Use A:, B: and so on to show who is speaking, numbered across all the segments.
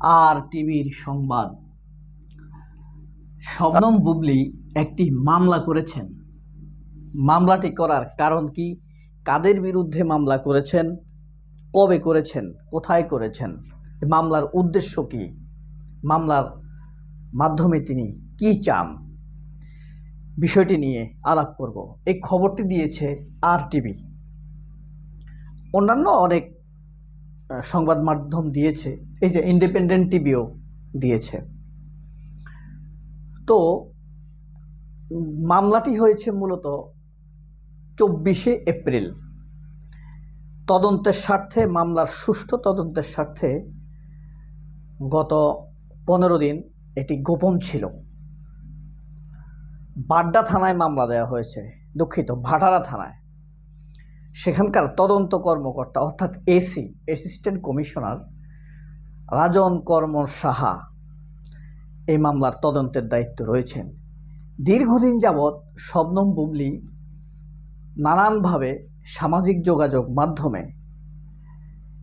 A: আর টিভির সংবাদ। শবনম বুবলি একটি মামলা করেছেন। মামলাটি করার কারণ কি? কাদের বিরুদ্ধে মামলা করেছেন? কবে করেছেন? কোথায় করেছেন? মামলার উদ্দেশ্য কি? মামলার মাধ্যমে তিনি কি চান? বিষয়টি নিয়ে আলাপ করব। এই খবরটি দিয়েছে আর টিভি। অন্যান্য অনেক সংবাদ মাধ্যম দিয়েছে, এই যে ইন্ডিপেন্ডেন্ট টিভিও দিয়েছে। তো মামলাটি হয়েছে মূলত চব্বিশে এপ্রিল। তদন্তের স্বার্থে, মামলার সুষ্ঠু তদন্তের স্বার্থে গত পনেরো দিন এটি গোপন ছিল। বাড্ডা থানায় মামলা দেওয়া হয়েছে, দুঃখিত, ভাটারা থানায়। সেখানকার তদন্ত কর্মকর্তা, অর্থাৎ এসি অ্যাসিস্ট্যান্ট কমিশনার রাজন কর্ম সাহা, এই মামলার তদন্তের দায়িত্ব রয়েছেন। দীর্ঘদিন যাবৎ শবনম বুবলি নানানভাবে সামাজিক যোগাযোগ মাধ্যমে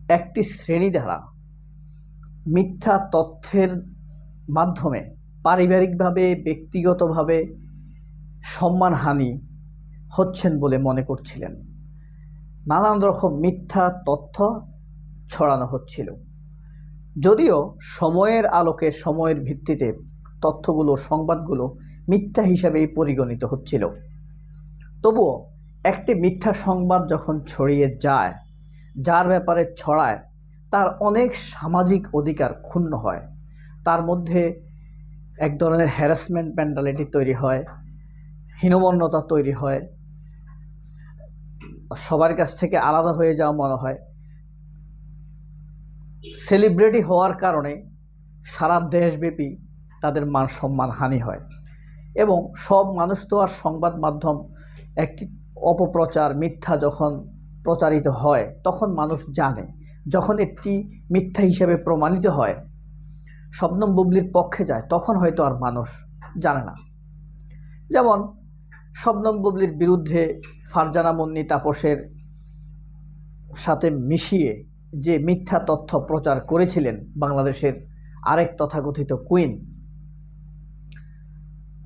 A: একটি শ্রেণি দ্বারা মিথ্যা তথ্যের মাধ্যমে পারিবারিকভাবে, ব্যক্তিগতভাবে সম্মানহানি হচ্ছেন বলে মনে করছিলেন। নানান রকম মিথ্যা তথ্য ছড়ানো হচ্ছিল। যদিও সময়ের আলোকে সময়ের ভিত্তিতে তথ্যগুলো, সংবাদগুলো মিথ্যা হিসাবেই পরিগণিত হচ্ছিল। তবুও একটি মিথ্যা সংবাদ যখন ছড়িয়ে যায়, যার ব্যাপারে ছড়ায়, তার অনেক সামাজিক অধিকার ক্ষুণ্ণ হয়। তার মধ্যে এক ধরনের হ্যারাসমেন্ট মেন্টালিটি তৈরি হয়, হীনমন্যতা তৈরি হয় সবার কাছ থেকে আলাদা হয়ে যাওয়া মনে হয়। সেলিব্রিটি হওয়ার কারণে সারা দেশব্যাপী তাদের মান সম্মান হানি হয় এবং সব মানুষ তো আর সংবাদ মাধ্যম একটি অপপ্রচার, মিথ্যা যখন প্রচারিত হয়, তখন মানুষ জানে। যখন একটি মিথ্যা হিসেবে প্রমাণিত হয়, শবনম বুবলির পক্ষে যায়, তখন হয়তো আর মানুষ জানে না। যেমন শবনম বুবলির বিরুদ্ধে ফারজানা মুন্নি তাপসের সাথে মিশিয়ে যে মিথ্যা তথ্য প্রচার করেছিলেন বাংলাদেশের আরেক তথাকথিত কুইন,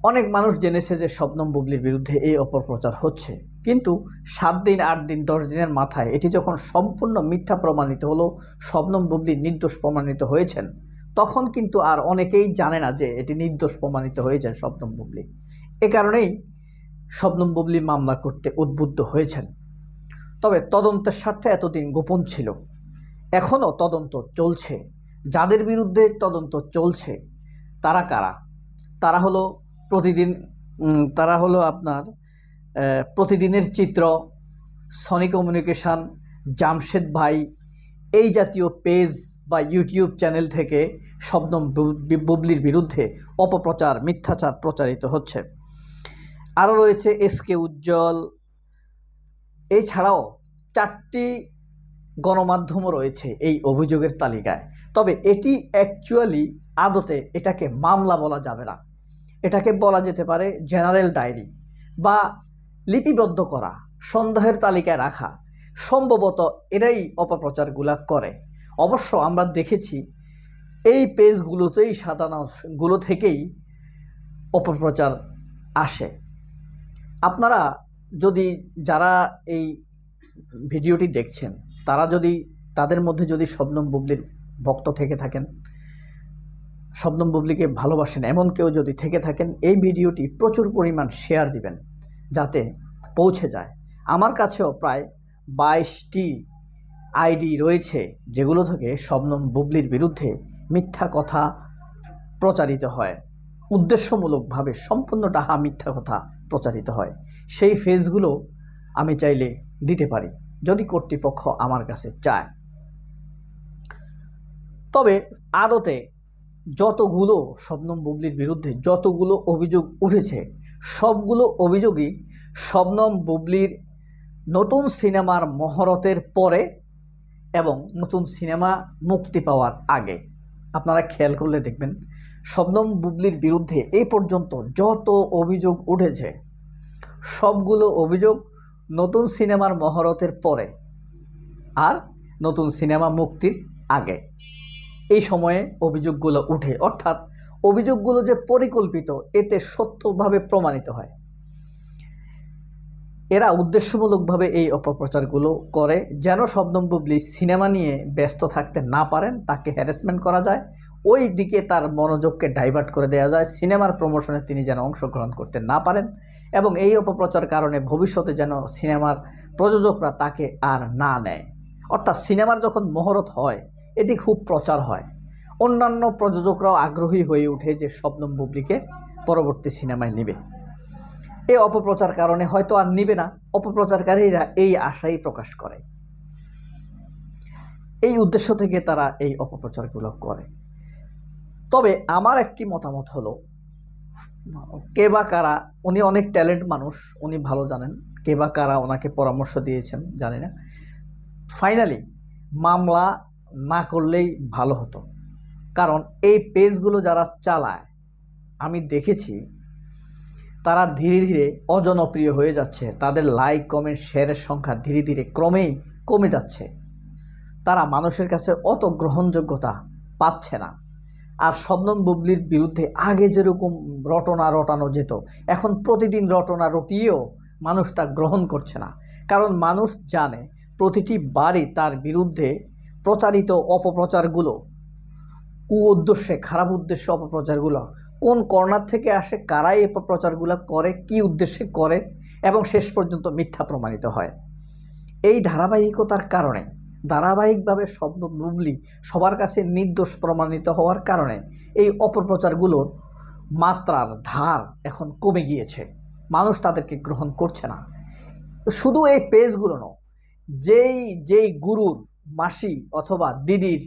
A: অনেক মানুষ জেনেছে যে শবনম বুবলির বিরুদ্ধে এই অপপ্রচার হচ্ছে। কিন্তু সাত দিন, আট দিন, দশ দিনের মাথায় এটি যখন সম্পূর্ণ মিথ্যা প্রমাণিত হলো, শবনম বুবলি নির্দোষ প্রমাণিত হয়েছেন, তখন কিন্তু আর অনেকেই জানে না যে এটি নির্দোষ প্রমাণিত হয়েছেন শবনম বুবলি। এ কারণেই শবনম বুবলি মামলা করতে উদ্বুদ্ধ হয়েছেন। তবে তদন্তের স্বার্থে এতদিন গোপন ছিল। এখনও তদন্ত চলছে। যাদের বিরুদ্ধে তদন্ত চলছে, তারা কারা? তারা হলো প্রতিদিন তারা হলো আপনার প্রতিদিনের চিত্র সনি কমিউনিকেশান জামশেদ ভাই এই জাতীয় পেজ বা ইউটিউব চ্যানেল থেকে শবনম বুবলির বিরুদ্ধে অপপ্রচার, মিথ্যাচার প্রচারিত হচ্ছে। আরও রয়েছে এসকে উজ্জ্বল। এছাড়াও চারটি গণমাধ্যমও রয়েছে এই অভিযোগের তালিকায়। তবে এটি অ্যাকচুয়ালি আদতে এটাকে মামলা বলা যাবে না। এটাকে বলা যেতে পারে জেনারেল ডায়েরি বা লিপিবদ্ধ করা, সন্দেহের তালিকায় রাখা। সম্ভবত এরাই অপপ্রচারগুলা করে। অবশ্য আমরা দেখেছি এই পেজগুলোতেই সাধারণগুলো থেকেই অপপ্রচার আসে। আপনারা যদি যারা এই ভিডিওটি দেখছেন, তারা যদি তাদের মধ্যে যদি শবনম বুবলির ভক্ত থেকে থাকেন, শবনম বুবলিকে ভালোবাসেন, এমন কেউ যদি থেকে থাকেন, এই ভিডিওটি প্রচুর পরিমাণ শেয়ার দিবেন, যাতে পৌঁছে যায়। আমার কাছেও প্রায় বাইশটি আইডি রয়েছে, যেগুলো থেকে শবনম বুবলির বিরুদ্ধে মিথ্যা কথা প্রচারিত হয়। উদ্দেশ্যমূলকভাবে সম্পূর্ণ ডাহা মিথ্যা কথা প্রচারিত হয়। সেই ফেজগুলো আমি চাইলে দিতে পারি, যদি কর্তৃপক্ষ আমার কাছে চায়। তবে আদতে যতগুলো শবনম বুবলির বিরুদ্ধে যতগুলো অভিযোগ উঠেছে, সবগুলো অভিযোগই শবনম বুবলির নতুন সিনেমার মহরতের পরে এবং নতুন সিনেমা মুক্তি পাওয়ার আগে। আপনারা খেয়াল করলে দেখবেন শবনম বুবলির বিরুদ্ধে এই পর্যন্ত যত অভিযোগ উঠেছে, সবগুলো অভিযোগ নতুন সিনেমার মহরতের পরে আর নতুন সিনেমা মুক্তির আগে। এই সময়ে অভিযোগগুলো উঠে, অর্থাৎ অভিযোগগুলো যে পরিকল্পিত, এতে সত্যভাবে প্রমাণিত হয়। এরা উদ্দেশ্যমূলকভাবে এই অপপ্রচারগুলো করে, যেন শবনম বুবলি সিনেমা নিয়ে ব্যস্ত থাকতে না পারেন, তাকে হ্যারাসমেন্ট করা যায় ওই দিকে তার মনোযোগকে ডাইভার্ট করে দেওয়া যায়। সিনেমার প্রমোশনে তিনি যেন অংশগ্রহণ করতে না পারেন এবং এই অপপ্রচার কারণে ভবিষ্যতে যেন সিনেমার প্রযোজকরা তাকে আর না নেয়। অর্থাৎ সিনেমার যখন মহরত হয়, এটি খুব প্রচার হয়। অন্যান্য প্রযোজকরাও আগ্রহী হয়ে ওঠে যে শবনম বুবলিকে পরবর্তী সিনেমায় নেবে। এই অপপ্রচার কারণে হয়তো আর নিবে না। অপপ্রচারকারীরা এই আশাই প্রকাশ করে। এই উদ্দেশ্য থেকে তারা এই অপপ্রচারগুলো করে। তবে আমার একটি মতামত হলো, কে বা কারা, উনি অনেক ট্যালেন্ট মানুষ, উনি ভালো জানেন। কে বা কারা ওনাকে পরামর্শ দিয়েছেন, জানি না। ফাইনালি, মামলা না করলেই ভালো হতো। কারণ এই পেজগুলো যারা চালায়, আমি দেখেছি, তারা ধীরে ধীরে অজনপ্রিয় হয়ে যাচ্ছে। তাদের লাইক, কমেন্ট, শেয়ারের সংখ্যা ধীরে ধীরে ক্রমেই কমে যাচ্ছে। তারা মানুষের কাছে অত গ্রহণযোগ্যতা পাচ্ছে না। আর শবনম বুবলির বিরুদ্ধে আগে যেরকম রটনা রটানো যেত, এখন প্রতিদিন রটনা রটিয়েও মানুষ তা গ্রহণ করছে না। কারণ মানুষ জানে প্রতিটি বারই তার বিরুদ্ধে প্রচারিত অপপ্রচারগুলো কু উদ্দেশ্যে, খারাপ উদ্দেশ্যে অপপ্রচারগুলো, কোন কর্নার থেকে আসে, কারাই অপপ্রচারগুলো করে, কি উদ্দেশ্যে করে, এবং শেষ পর্যন্ত মিথ্যা প্রমাণিত হয়। এই ধারাবাহিকতার কারণে ধারাবাহিকভাবে শব্দ বুবলি সবার কাছে নির্দোষ প্রমাণিত হওয়ার কারণে এই অপপ্রচারগুলোর মাত্রার ধার এখন কমে গিয়েছে। মানুষ তাদেরকে গ্রহণ করছে না। শুধু এই পেজগুলো নয়, যেই যেই গুরুর মাসি অথবা দিদির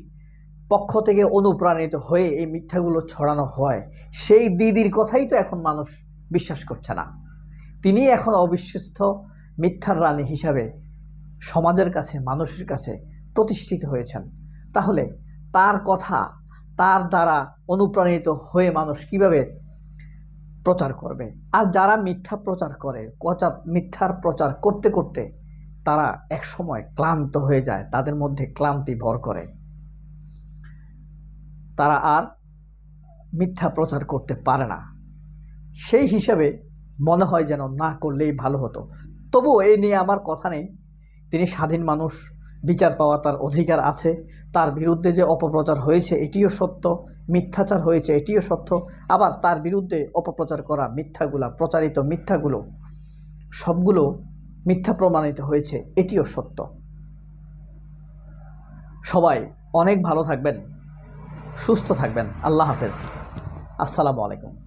A: পক্ষ থেকে অনুপ্রাণিত হয়ে এই মিথ্যাগুলো ছড়ানো হয়, সেই দিদির কথাই তো এখন মানুষ বিশ্বাস করছে না। তিনি এখন অবিশ্বাস্ত মিথ্যার রানী হিসাবে সমাজের কাছে, মানুষের কাছে প্রতিষ্ঠিত হয়েছেন। তাহলে তার কথা, তার দ্বারা অনুপ্রাণিত হয়ে মানুষ কীভাবে প্রচার করবে? আর যারা মিথ্যা প্রচার করে, কচা, মিথ্যার প্রচার করতে করতে তারা একসময় ক্লান্ত হয়ে যায়, তাদের মধ্যে ক্লান্তি ভর করে। তারা আর মিথ্যা প্রচার করতে পারে না। সেই হিসাবে মনে হয় যেন না করলেই ভালো হতো। তবুও এই নিয়ে আমার কথা নেই। তিনি স্বাধীন মানুষ, বিচার পাওয়া তার অধিকার আছে। তার বিরুদ্ধে যে অপপ্রচার হয়েছে, এটিও সত্য। মিথ্যাচার হয়েছে, এটিও সত্য। আবার তার বিরুদ্ধে অপপ্রচার করা মিথ্যাগুলা, প্রচারিত মিথ্যাগুলো, সবগুলো মিথ্যা প্রমাণিত হয়েছে, এটিও সত্য। সবাই অনেক ভালো থাকবেন, সুস্থ থাকবেন। আল্লাহ হাফেজ। আসসালামু আলাইকুম।